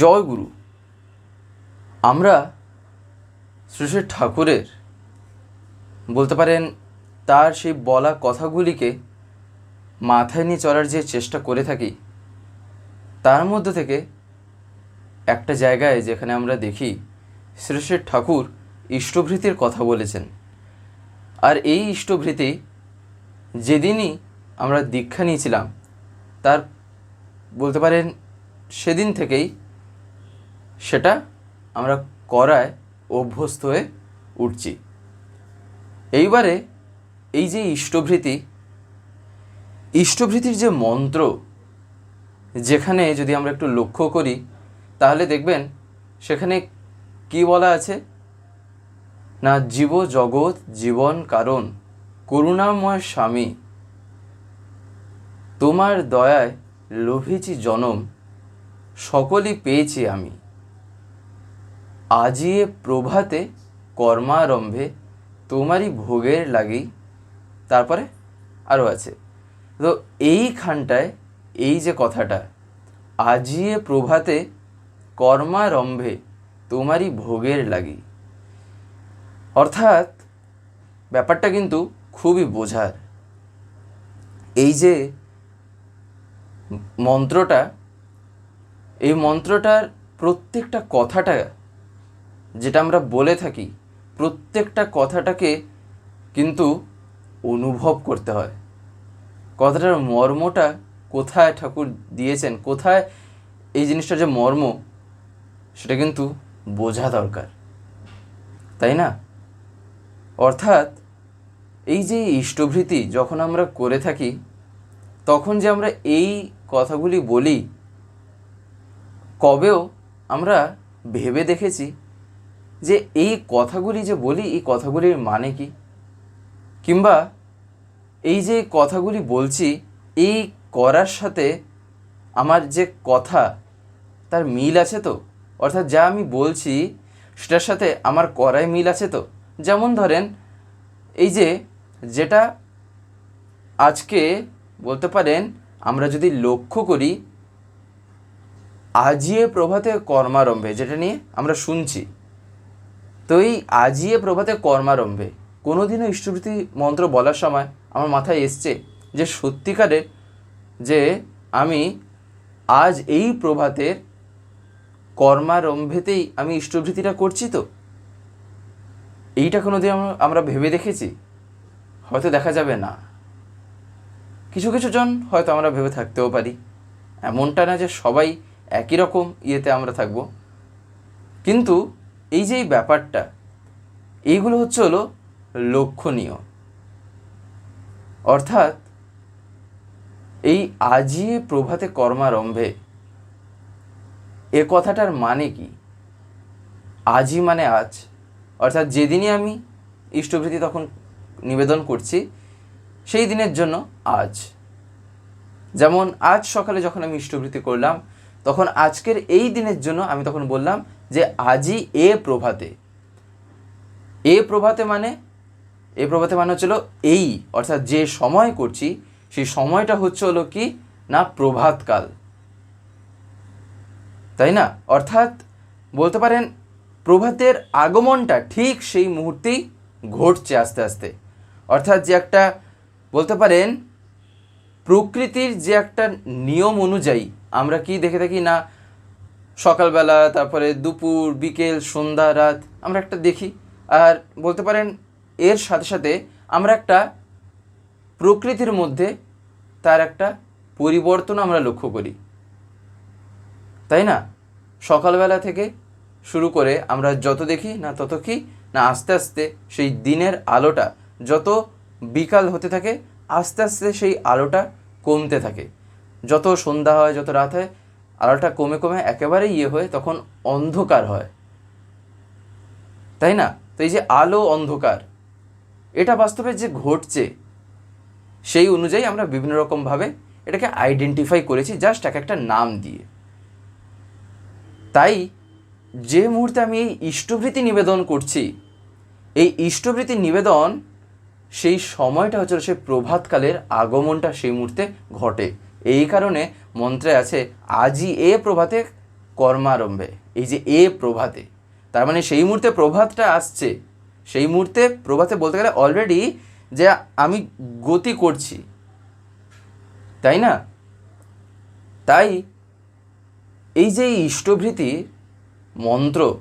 জয় গুরু আমরা শ্রী শ্রী ঠাকুরের বলতে পারেন তার সেই বলা কথাগুলিকে মাথায় নিয়ে চলার যে চেষ্টা করে থাকি, তার মধ্যে থেকে একটা জায়গায় যেখানে আমরা দেখি শ্রী শ্রী ঠাকুর ইষ্টভৃতির কথা বলেছেন। আর এই ইষ্টভৃতি যেদিনই আমরা দীক্ষা নিয়েছিলাম, তার বলতে পারেন সেদিন থেকেই সেটা আমরা করায় অভ্যস্ত হয়ে উঠছি। এইবারে এই যে ইষ্টভৃতি, ইষ্টভৃতির যে মন্ত্র, যেখানে যদি আমরা একটু লক্ষ্য করি, তাহলে দেখবেন সেখানে কি বলা আছে? না জীব জগৎ জীবন কারণ, করুণাময় স্বামী, তোমার দয়ায় লোভেছি জনম, সকলই পেয়েছি আমি। আজিয়ে প্রভাতে কর্মারম্ভে তোমারই ভোগের লাগি। তারপরে আরও আছে। তো এইখানটায় এই যে কথাটা আজিয়ে প্রভাতে কর্মারম্ভে তোমারই ভোগের লাগি। অর্থাৎ, ব্যাপারটা কিন্তু খুবই বোঝার। এই যে মন্ত্রটা, এই মন্ত্রটার প্রত্যেকটা কথাটা যেটা আমরা বলে থাকি, প্রত্যেকটা কথাটাকে কিন্তু অনুভব করতে হয়। কথাটার মর্মটা কোথায় ঠাকুর দিয়েছেন, কোথায় এই জিনিসটার যে মর্ম, সেটা কিন্তু বোঝা দরকার। তাই না? অর্থাৎ এই যে ইষ্টভৃতি যখন আমরা করে থাকি, তখন যে আমরা এই কথাগুলি বলি, কবেও আমরা ভেবে দেখেছি যে এই কথাগুলি যে বলি, এই কথাগুলির মানে কি? কিংবা এই যে কথাগুলি বলছি, এই করার সাথে আমার যে কথা, তার মিল আছে তো? অর্থাৎ যা আমি বলছি, সেটার সাথে আমার করায় মিল আছে তো? যেমন ধরেন, এই যে যেটা আজকে বলতে পারেন, আমরা যদি লক্ষ্য করি, আজিয়ে প্রভাতে কর্মারম্ভে, যেটা নিয়ে আমরা শুনছি তো এই আজিয়ে প্রভাতে কর্মারম্ভে। কোনোদিনও ইষ্টভৃতি মন্ত্র বলার সময় আমার মাথায় এসছে যে সত্যিকারের যে আমি আজ এই প্রভাতের কর্মারম্ভেতেই আমি ইষ্টভৃতিটা করছি তো? এইটা কোনোদিন আমরা আমরা ভেবে দেখেছি? হয়তো দেখা যাবে না। কিছু কিছু জন হয়তো আমরা ভেবে থাকতেও পারি। এমনটা না যে সবাই একই রকম ইয়েতে আমরা থাকব। কিন্তু এই যে ব্যাপারটা, এইগুলো হচ্ছে হলো লক্ষণীয়। অর্থাৎ এই আজিয়ে প্রভাতে কর্মারম্ভে এ কথাটার মানে কি? আজই মানে আজ। অর্থাৎ যেদিনই আমি ইষ্টভৃতি তখন নিবেদন করছি, সেই দিনের জন্য আজ। যেমন আজ সকালে যখন আমি ইষ্টভৃতি করলাম, তখন আজকের এই দিনের জন্য আমি তখন বললাম যে আজই এ প্রভাতে। এ প্রভাতে মানে? এ প্রভাতে মানে হচ্ছিল এই, অর্থাৎ যে সময় করছি, সেই সময়টা হচ্ছে হলো কি? না, প্রভাতকাল। তাই না? অর্থাৎ বলতে পারেন, প্রভাতের আগমনটা ঠিক সেই মুহূর্তেই ঘটছে আস্তে আস্তে। অর্থাৎ যে একটা, বলতে পারেন, প্রকৃতির যে একটা নিয়ম অনুযায়ী আমরা কি দেখে থাকি না সকালবেলা, তারপরে দুপুর, বিকেল, সন্ধ্যা, রাত, আমরা একটা দেখি। আর বলতে পারেন, এর সাথে সাথে আমরা একটা প্রকৃতির মধ্যে তার একটা পরিবর্তন আমরা লক্ষ্য করি। তাই না? সকালবেলা থেকে শুরু করে আমরা যত দেখি না তত কি, না আস্তে আস্তে সেই দিনের আলোটা যত বিকাল হতে থাকে, আস্তে আস্তে সেই আলোটা কমতে থাকে। যত সন্ধ্যা হয়, যত রাত হয় আলোটা কমে কমে একেবারে ইয়ে হয়ে তখন অন্ধকার হয়। তাই না? তো এই যে আলো অন্ধকার, এটা বাস্তবে যে ঘটছে, সেই অনুযায়ী আমরা বিভিন্ন রকমভাবে এটাকে আইডেন্টিফাই করেছি জাস্ট এক একটা নাম দিয়ে। তাই যে মুহূর্তে আমি এই ইষ্টভৃতি নিবেদন করছি, এই ইষ্টভৃতি নিবেদন সেই সময়টা হচ্ছে সেই প্রভাতকালের আগমনটা সেই মুহূর্তে ঘটে। এই কারণে মন্ত্রে আছে আজই এ প্রভাতে কর্মারম্ভে। এই যে এ প্রভাতে, তার মানে সেই মুহূর্তে প্রভাতটা আসছে। সেই মুহূর্তে প্রভাতে বলতে গেলে অলরেডি যে আমি গতি করছি। তাই না? তাই এই যে ইষ্টভৃতি মন্ত্র,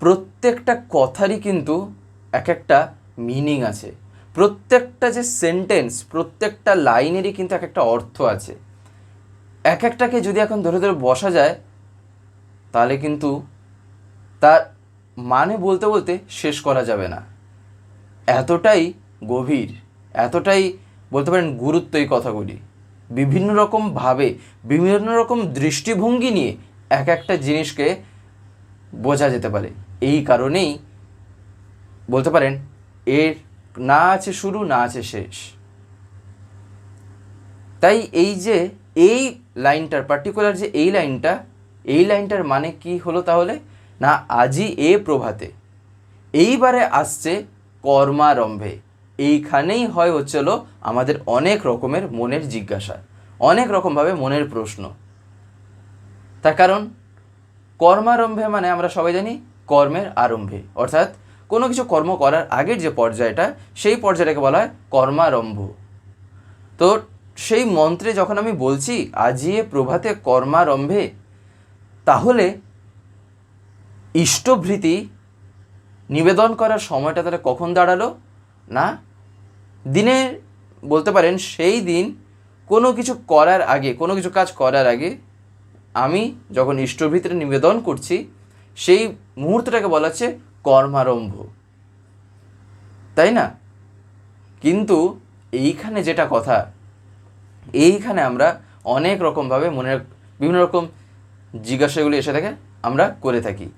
প্রত্যেকটা কথারই কিন্তু এক একটা মিনিং আছে। প্রত্যেকটা যে সেন্টেন্স প্রত্যেকটা লাইনেরই কিন্তু এক একটা অর্থ আছে। এক একটাকে যদি এখন ধরে ধরে বসা যায়, তাহলে কিন্তু তার মানে বলতে বলতে শেষ করা যাবে না। এতটাই গভীর, এতটাই বলতে পারেন গুরুত্ব এই কথাগুলি। বিভিন্ন রকম ভাবে, বিভিন্ন রকম দৃষ্টিভঙ্গি নিয়ে এক একটা জিনিসকে বোঝা যেতে পারে। এই কারণেই বলতে পারেন এর না আছে শুরু, না আছে শেষ। তাই এই যে এই লাইনটার পার্টিকুলার যে এই লাইনটা, এই লাইনটার মানে কি হলো তাহলে? না আজই এ প্রভাতে। এইবারে আসছে কর্মারম্ভে। এইখানেই হয় হচ্ছিল আমাদের অনেক রকমের মনের জিজ্ঞাসা, অনেক রকমভাবে মনের প্রশ্ন। তার কারণ, কর্মারম্ভে মানে আমরা সবাই জানি কর্মের আরম্ভে। অর্থাৎ কোনো কিছু কর্ম করার আগের যে পর্যায়টা, সেই পর্যায়টাকে বলা হয় কর্মারম্ভ। তো সেই মন্ত্রে যখন আমি বলছি আজিয়ে প্রভাতে কর্মারম্ভে তাহলে ইষ্টভৃতি নিবেদন করার সময়টা তারা কখন দাঁড়াল? না দিনের বলতে পারেন সেই দিন কোনো কিছু করার আগে, কোনো কিছু কাজ করার আগে আমি যখন ইষ্টভৃতির নিবেদন করছি, সেই মুহূর্তটাকে বলা হচ্ছে কর্মারম্ভ। তাই না? কিন্তু এইখানে যেটা কথা, এইখানে আমরা অনেক রকমভাবে মনের বিভিন্ন রকম জিজ্ঞাসাগুলি এসে থাকে, আমরা করে থাকি।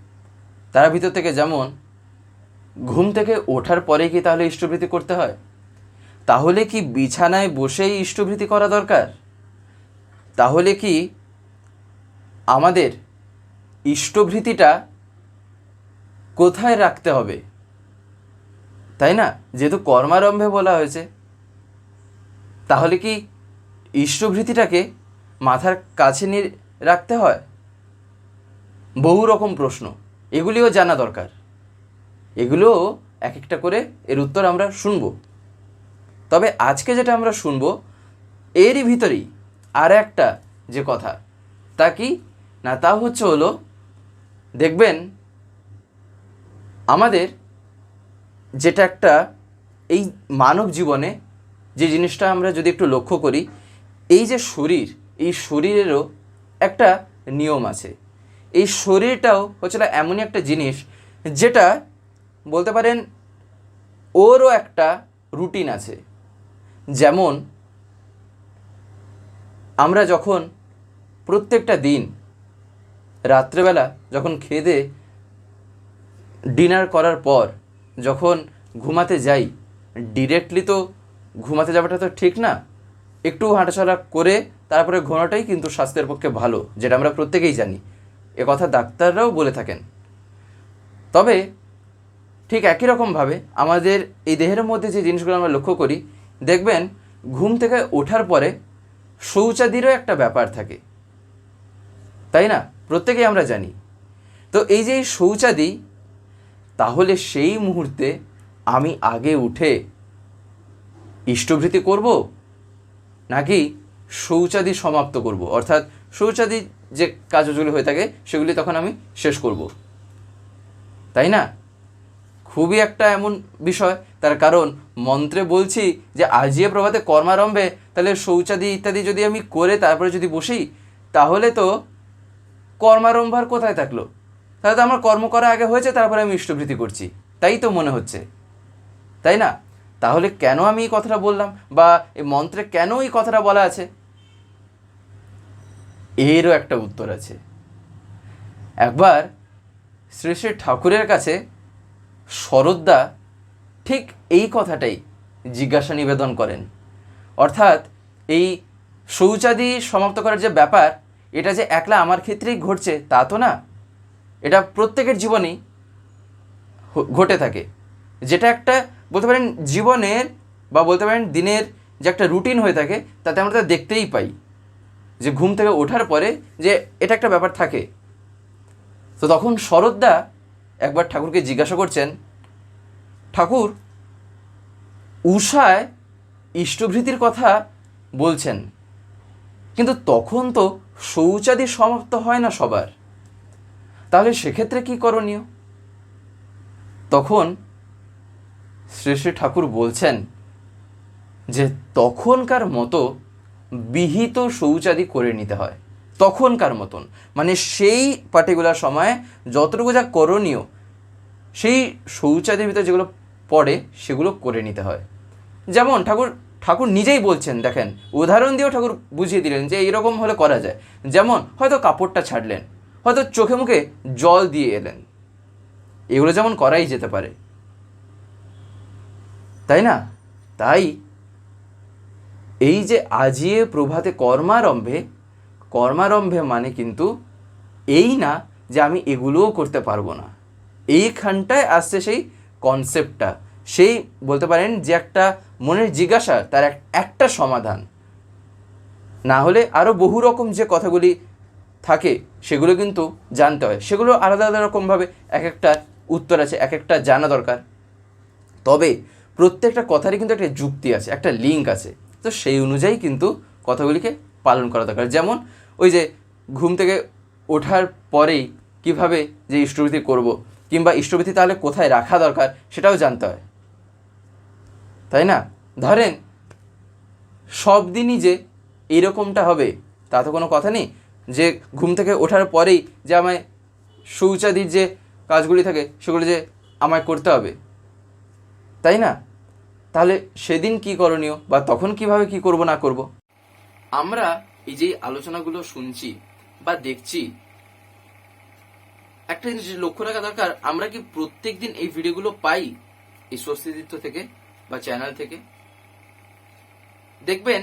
তার ভিতর থেকে যেমন, ঘুম থেকে ওঠার পরে কি তাহলে ইষ্টভৃতি করতে হয়? তাহলে কি বিছানায় বসেই ইষ্টভৃতি করা দরকার? তাহলে কি আমাদের ইষ্টভৃতিটা কোথায় রাখতে হবে? তাই না? যেহেতু কর্মারম্ভে বলা হয়েছে, তাহলে কি ইষ্টভৃতিটাকে মাথার কাছে নিয়ে রাখতে হয়? বহু রকম প্রশ্ন, এগুলিও জানা দরকার। এগুলোও এক একটা করে এর উত্তর আমরা শুনব। তবে আজকে যেটা আমরা শুনব, এরই ভিতরেই আর একটা যে কথা, তা কি? না, তা হচ্ছে হলো, দেখবেন আমাদের যেটা একটা এই মানব জীবনে যে জিনিসটা আমরা যদি একটু লক্ষ্য করি, এই যে শরীর, এই শরীরেরও একটা নিয়ম আছে। এই শরীরটাও হচ্ছে না এমনই একটা জিনিস যেটা বলতে পারেন ওরও একটা রুটিন আছে। যেমন আমরা যখন প্রত্যেকটা দিন রাত্রেবেলা যখন খেদে ডিনার করার পর যখন ঘুমাতে যাই ডিরেক্টলি তো ঘুমাতে যাওয়াটা তো ঠিক না, একটু হাঁটাচলা করে তারপরে ঘোরাটাই কিন্তু স্বাস্থ্যের পক্ষে ভালো, যেটা আমরা প্রত্যেকেই জানি। এ কথা ডাক্তাররাও বলে থাকেন। তবে ঠিক একই রকমভাবে আমাদের এই দেহের মধ্যে যে জিনিসগুলো আমরা লক্ষ্য করি, দেখবেন ঘুম থেকে ওঠার পরে শৌচাদিরও একটা ব্যাপার থাকে। তাই না? প্রত্যেকেই আমরা জানি। তো এই যে শৌচাদি তাহলে সেই মুহূর্তে আমি আগে উঠে ইষ্টভৃতি করব নাকি শৌচাদি সমাপ্ত করব? অর্থাৎ শৌচাদি যে কাজগুলি হয়ে থাকে, সেগুলি তখন আমি শেষ করব। তাই না? খুবই একটা এমন বিষয়। তার কারণ, মন্ত্রে বলছি যে আজিয়ে প্রভাতে কর্মারম্ভে, তাহলে শৌচাদি ইত্যাদি যদি আমি করে তারপরে যদি বসি, তাহলে তো কর্মারম্ভার কোথায় থাকল? তাহলে তো আমার কর্ম করা আগে হয়েছে, তারপরে আমি ইষ্টভৃতি করছি। তাই তো মনে হচ্ছে। তাই না? তাহলে কেন আমি এই কথাটা বললাম? বা এই মন্ত্রে কেন এই কথাটা বলা আছে? এরও একটা উত্তর আছে। একবার শ্রী শ্রী ঠাকুরের কাছে শরদ্দা ঠিক এই কথাটাই জিজ্ঞাসা নিবেদন করেন। অর্থাৎ এই শৌচাদি সমাপ্ত করার যে ব্যাপার, এটা যে একলা আমার ক্ষেত্রেই ঘটছে, তা তো না। এটা প্রত্যেকের জীবনেই ঘটে থাকে। যেটা একটা বলতে পারেন জীবনের বা বলতে পারেন দিনের যে একটা রুটিন হয়ে থাকে, তাতে আমরা তা দেখতেই পাই। যে ঘুম থেকে ওঠার পরে যে এটা একটা ব্যাপার থাকে। তো তখন শরৎদা একবার ঠাকুরকে জিজ্ঞাসা করছেন, ঠাকুর উষায় ইষ্টভৃতির কথা বলছেন, কিন্তু তখন তো শৌচাদি সমাপ্ত হয় না সবার। তাহলে সেক্ষেত্রে কি করণীয়? তখন শ্রী শ্রী ঠাকুর বলছেন যে তখনকার মতো বিহিত শৌচাদি করে নিতে হয়। তখনকার মতন। মানে সেই পার্টিকুলার সময়ে যতটুকু যা করণীয়, সেই শৌচাদির ভিতরে যেগুলো পড়ে সেগুলো করে নিতে হয়। যেমন ঠাকুর ঠাকুর নিজেই বলছেন, দেখেন, উদাহরণ দিয়েও ঠাকুর বুঝিয়ে দিলেন যে এইরকম হলে করা যায়। যেমন হয়তো কাপড়টা ছাড়লেন হয়তো চোখে মুখে জল দিয়ে এলেন। এগুলো যেমন করাই যেতে পারে। তাই না? তাই এই যে আজিয়ে প্রভাতে কর্মারম্ভে কর্মারম্ভে মানে কিন্তু এই না যে আমি এগুলোও করতে পারব না। এইখানটায় আসছে সেই কনসেপ্টটা সেই বলতে পারেন যে একটা মনের জিজ্ঞাসা, তার এক- একটা সমাধান। না হলে আরও বহু রকম যে কথাগুলি থাকে, সেগুলো কিন্তু জানতে হয়। সেগুলো আলাদা আলাদা রকমভাবে এক একটা উত্তর আছে, এক একটা জানা দরকার। তবে প্রত্যেকটা কথারই কিন্তু একটা যুক্তি আছে, একটা লিঙ্ক আছে। তো সেই অনুযায়ী কিন্তু কথাগুলিকে পালন করা দরকার। যেমন ওই যে ঘুম থেকে ওঠার পরেই কীভাবে যে ইষ্টভৃতি করব কিংবা ইষ্টভৃতি তাহলে কোথায় রাখা দরকার সেটাও জানতে হয়। তাই না? ধরেন সব দিনই যে এইরকমটা হবে, তা তো কোনো কথা নেই। যে ঘুম থেকে ওঠার পরেই যে আমায় শৌচাদির যে কাজগুলি থাকে সেগুলো যে আমায় করতে হবে। তাই না? তাহলে সেদিন কি করণীয় বা তখন কীভাবে কি করব না করব? আমরা এই যে আলোচনাগুলো শুনছি বা দেখছি, একটা জিনিস লক্ষ্য রাখা দরকার, আমরা কি প্রত্যেক দিন এই ভিডিওগুলো পাই এই স্বস্তিদিত্য থেকে বা চ্যানেল থেকে? দেখবেন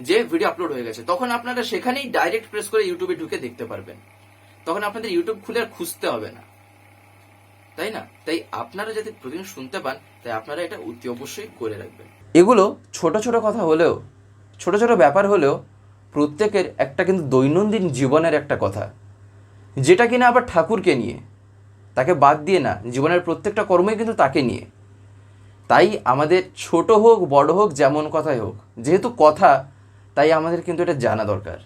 যে ভিডিও আপলোড হয়ে গেছে, তখন আপনারা সেখানেই ডাইরেক্ট প্রেস করে ইউটিউবে ঢুকে দেখতে পারবেন। তখন আপনাদের ইউটিউব খুলে আর খুঁজতে হবে না। তাই না? তাই আপনারা যাতে প্রতিদিন শুনতে পান, তাই আপনারা এটা অতি অবশ্যই করে রাখবেন। এগুলো ছোট ছোট কথা হলেও, ছোট ছোট ব্যাপার হলেও প্রত্যেকের একটা কিন্তু দৈনন্দিন জীবনের একটা কথা। যেটা কিনা আবার ঠাকুরকে নিয়ে, তাকে বাদ দিয়ে না, জীবনের প্রত্যেকটা কর্মই কিন্তু তাকে নিয়ে। তাই আমাদের ছোট হোক, বড় হোক, যেমন কথাই হোক, যেহেতু কথা তাই আমাদের কিন্তু এটা জানা দরকার।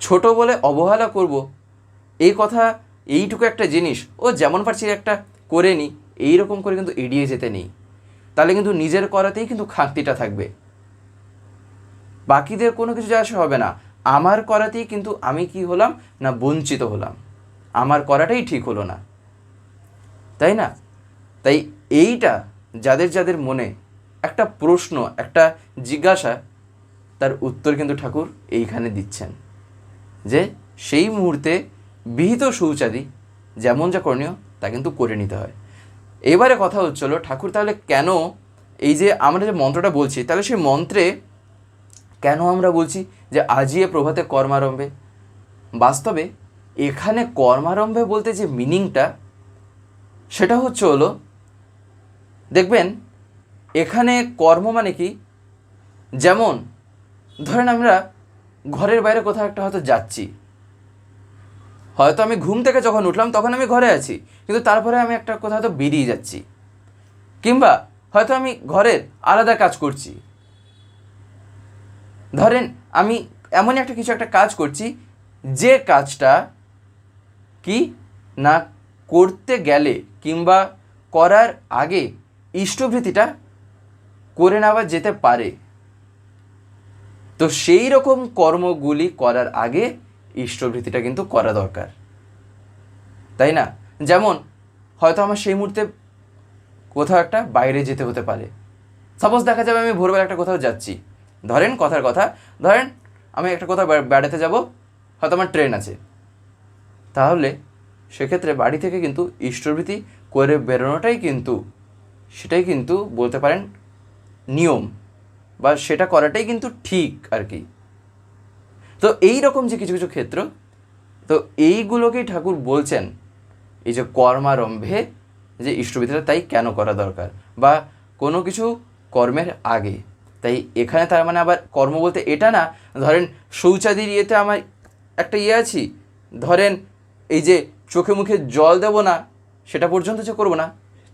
ছোট বলে অবহেলা করব, এই কথা, এইটুকু একটা জিনিস, ও যেমন পারছি একটা করে নি, এইরকম করে কিন্তু এড়িয়ে যেতে নেই। তাহলে কিন্তু নিজের করাতেই কিন্তু খাঁকতিটা থাকবে। বাকিদের কোনো কিছু যা হবে না। আমার করাতেই কিন্তু আমি কি হলাম না বঞ্চিত হলাম। আমার করাটাই ঠিক হলো না। তাই না? তাই এইটা যাদের যাদের মনে একটা প্রশ্ন, একটা জিজ্ঞাসা তার উত্তর কিন্তু ঠাকুর এইখানে দিচ্ছেন যে সেই মুহূর্তে বিহিত শৌচাদি যেমন যা করণীয় তা কিন্তু করে নিতে হয়। এবারে কথা হচ্ছিল ঠাকুর তাহলে কেন এই যে আমরা যে মন্ত্রটা বলছি, তাহলে সেই মন্ত্রে কেন আমরা বলছি যে আজিয়ে প্রভাতে কর্মারম্ভে? বাস্তবে এখানে কর্মারম্ভে বলতে যে মিনিংটা, সেটা হচ্ছে হলো, দেখবেন এখানে কর্ম মানে কি? যেমন ধরেন আমরা ঘরের বাইরে কোথাও একটা হয়তো যাচ্ছি। হয়তো আমি ঘুম থেকে যখন উঠলাম তখন আমি ঘরে আছি, কিন্তু তারপরে আমি একটা কোথাও হয়তো বেরিয়ে যাচ্ছি। কিংবা হয়তো আমি ঘরের আলাদা কাজ করছি। ধরেন আমি এমনই একটা কিছু একটা কাজ করছি, যে কাজটা কি না করতে গেলে কিংবা করার আগে ইষ্টভৃতিটা করে নেওয়া যেতে পারে। তো সেই রকম কর্মগুলি করার আগে ইষ্টভৃতিটা কিন্তু করা দরকার। তাই না? যেমন, হয়তো আমার সেই মুহূর্তে কোথাও একটা বাইরে যেতে হতে পারে। সাপোজ দেখা যাবে আমি ভোরবেলা একটা কোথাও যাচ্ছি। ধরেন কথার কথা, ধরেন আমি একটা কোথাও বেড়াতে যাব, হয়তো আমার ট্রেন আছে। তাহলে সেক্ষেত্রে বাড়ি থেকে কিন্তু ইষ্টভৃতি করে বেরোনোটাই কিন্তু, সেটাই কিন্তু বলতে পারেন নিয়ম। বা সেটা করাটাই কিন্তু ঠিক আর কি। তো এই রকম যে কিছু কিছু ক্ষেত্র, তো এইগুলোকেই ঠাকুর বলছেন, এই যে কর্মারম্ভে যে ইষ্টবিধিটা তাই কেন করা দরকার? বা কোনো কিছু কর্মের আগে, তাই এখানে তার মানে আবার কর্ম বলতে এটা না, ধরেন শৌচাদির ইয়েতে আমার একটা ইয়ে আছি, ধরেন এই যে চোখে মুখে জল দেবো না, সেটা পর্যন্ত যে করব না,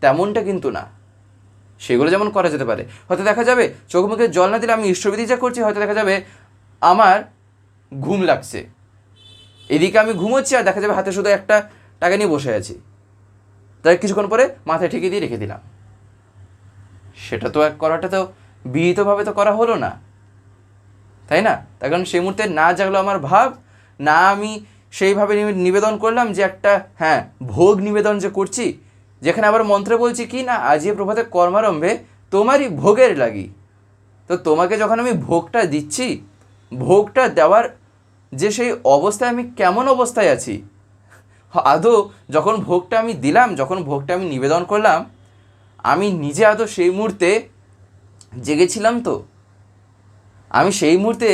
তেমনটা কিন্তু না। সেগুলো যেমন করা যেতে পারে। হয়তো দেখা যাবে চোখ মুখে জল না দিলে আমি ইষ্টবিধি যা করছি, হয়তো দেখা যাবে আমার ঘুম লাগছে। এদিকে আমি ঘুমোচ্ছি আর দেখা যাবে হাতে শুধু একটা টাকা নিয়ে বসে আছি। তাই কিছুক্ষণ পরে মাথায় ঠেকে দিয়ে রেখে দিলাম। সেটা তো এক করাটা তো বিহিতভাবে তো করা হলো না। তাই না? তার কারণ সেই মুহূর্তে না জাগলো আমার ভাব, না আমি সেইভাবে নিবে- নিবেদন করলাম যে একটা হ্যাঁ ভোগ নিবেদন যে করছি যেখানে আবার মন্ত্রে বলছি কি, না আজিয়ে প্রভাতে কর্মারম্ভে তোমারই ভোগের লাগি। তো তোমাকে যখন আমি ভোগটা দিচ্ছি, ভোগটা দেওয়ার যে সেই অবস্থায় আমি কেমন অবস্থায় আছি, আদৌ যখন ভোগটা আমি দিলাম, যখন ভোগটা আমি নিবেদন করলাম, আমি নিজে আদৌ সেই মুহূর্তে জেগেছিলাম তো? আমি সেই মুহূর্তে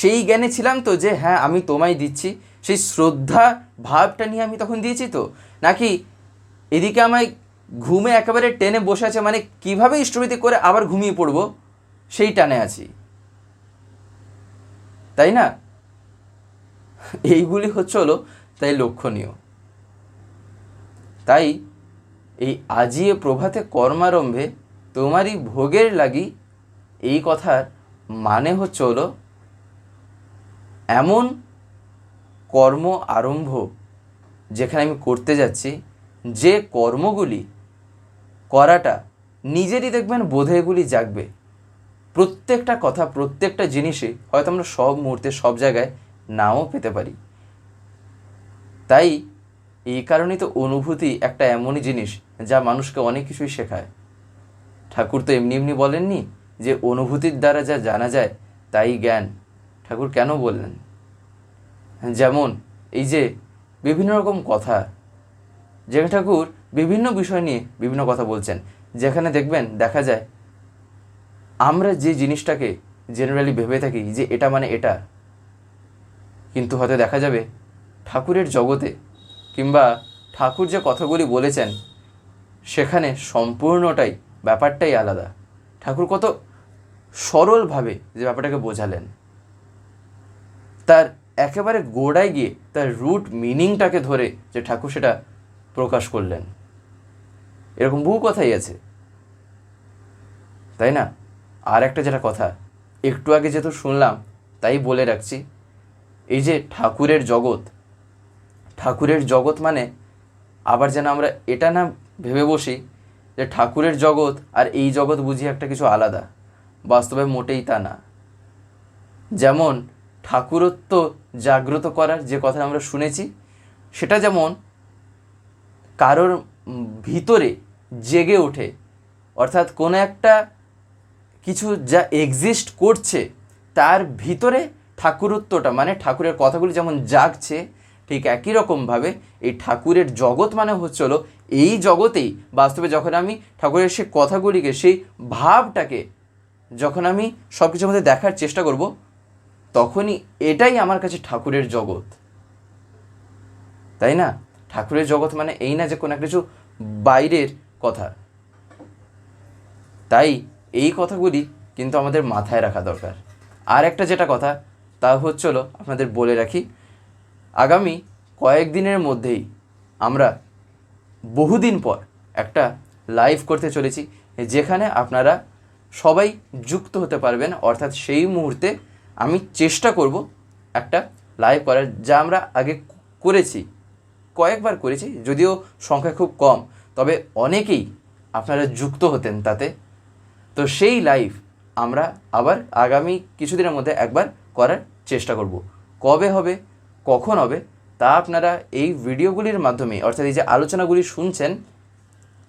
সেই জ্ঞানে ছিলাম তো যে হ্যাঁ আমি তোমায় দিচ্ছি। সেই শ্রদ্ধা ভাবটা নিয়ে আমি তখন দিয়েছি তো? নাকি এদিকে আমায় ঘুমে একেবারে টেনে বসে আছে মানে কীভাবে ইষ্টভৃতি করে আবার ঘুমিয়ে পড়ব, সেই টানে আছি। তাই না? এইগুলি হচ্ছে হলো, তাই লক্ষণীয়। তাই এই আজিয়ে প্রভাতে কর্মারম্ভে তোমারই ভোগের লাগি এই কথার মানে হচ্ছে হলো, এমন কর্ম আরম্ভ যেখানে আমি করতে যাচ্ছি যে কর্মগুলি করাটা নিজেরই দেখবেন বোধে এগুলি জাগবে। প্রত্যেকটা কথা, প্রত্যেকটা জিনিসে হয়তো আমরা সব মুহূর্তে, সব জায়গায় নাও পেতে পারি। তাই এই কারণেই তো অনুভূতি একটা এমনই জিনিস যা মানুষকে অনেক কিছুই শেখায়। ঠাকুর তো এমনি এমনি বলেননি যে অনুভূতির দ্বারা যা জানা যায় তাই জ্ঞান। ঠাকুর কেন বললেন? যেমন এই যে বিভিন্ন রকম কথা যেখানে ঠাকুর বিভিন্ন বিষয় নিয়ে বিভিন্ন কথা বলছেন। যেখানে দেখবেন দেখা যায়, আমরা যে জিনিসটাকে জেনারেলি ভেবে থাকি যে এটা মানে এটা, কিন্তু হয়তো দেখা যাবে ঠাকুরের জগতে কিংবা ঠাকুর যে কথাগুলি বলেছেন, সেখানে সম্পূর্ণটাই, ব্যাপারটাই আলাদা। ঠাকুর কত সরলভাবে যে ব্যাপারটাকে বোঝালেন। তার একেবারে গোড়ায় গিয়ে, তার রুট মিনিংটাকে ধরে যে ঠাকুর সেটা প্রকাশ করলেন। এরকম বহু কথাই আছে। তাই না? আর একটা যেটা কথা, একটু আগে যেহেতু শুনলাম, তাই বলে রাখছি। এই যে ঠাকুরের জগৎ ঠাকুরের জগৎ মানে আবার যেন আমরা এটা না ভেবে বসি যে ঠাকুরের জগৎ আর এই জগৎ বুঝি একটা কিছু আলাদা। বাস্তবে মোটেই তা না। যেমন ঠাকুরত্ব জাগ্রত করার যে কথা আমরা শুনেছি, সেটা যেমন কারোর ভিতরে জেগে ওঠে। অর্থাৎ কোনো একটা কিছু যা এক্সিস্ট করছে, তার ভিতরে ঠাকুরত্বটা মানে ঠাকুরের কথাগুলি যেমন জাগছে, ঠিক একই রকমভাবে এই ঠাকুরের জগৎ মানে হচ্ছে হলো এই জগতেই বাস্তবে যখন আমি ঠাকুরের সেই কথাগুলিকে, সেই ভাবটাকে যখন আমি সব কিছুর মধ্যে দেখার চেষ্টা করব, তখনই এটাই আমার কাছে ঠাকুরের জগৎ। তাই না? ঠাকুরের জগৎ মানে এই না যে কোনো কিছু বাইরের কথা। তাই এই কথাগুলি কিন্তু আমাদের মাথায় রাখা দরকার। আর একটা যেটা কথা, তা হচ্ছিল আপনাদের বলে রাখি, আগামী কয়েকদিনের মধ্যেই আমরা বহুদিন পর একটা লাইভ করতে চলেছি, যেখানে আপনারা সবাই যুক্ত হতে পারবেন। অর্থাৎ সেই মুহূর্তে আমি চেষ্টা করব একটা লাইভ করার, যা আমরা আগে করেছি। কয়েকবার করেছি, যদিও সংখ্যা খুব কম, তবে অনেকেই আপনারা যুক্ত হতেন তাতে। তো সেই লাইভ আমরা আবার আগামী কিছুদিনের মধ্যে একবার করার চেষ্টা করব। কবে হবে, কখন হবে, তা আপনারা এই ভিডিওগুলির মাধ্যমে, অর্থাৎ এই যে আলোচনাগুলি শুনছেন,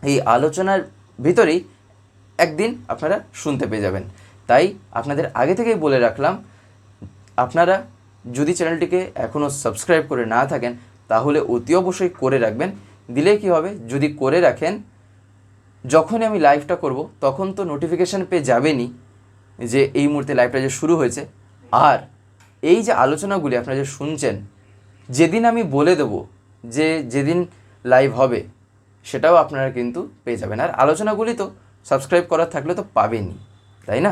এই আলোচনার ভিতরেই একদিন আপনারা শুনতে পেয়ে যাবেন। তাই আপনাদের আগে থেকেই বলে রাখলাম, আপনারা যদি চ্যানেলটিকে এখনও সাবস্ক্রাইব করে না থাকেন তাহলে অতি অবশ্যই করে রাখবেন। দিলে কি হবে? যদি করে রাখেন, যখনই আমি লাইভটা করব, তখন তো নোটিফিকেশান পেয়ে যাবেনই যে এই মুহূর্তে লাইভটা যে শুরু হয়েছে। আর এই যে আলোচনাগুলি আপনারা যে শুনছেন, যেদিন আমি বলে দেবো যে যেদিন লাইভ হবে, সেটাও আপনারা কিন্তু পেয়ে যাবেন। আর আলোচনাগুলি তো সাবস্ক্রাইব করার থাকলে তো পাবেনই, তাই না?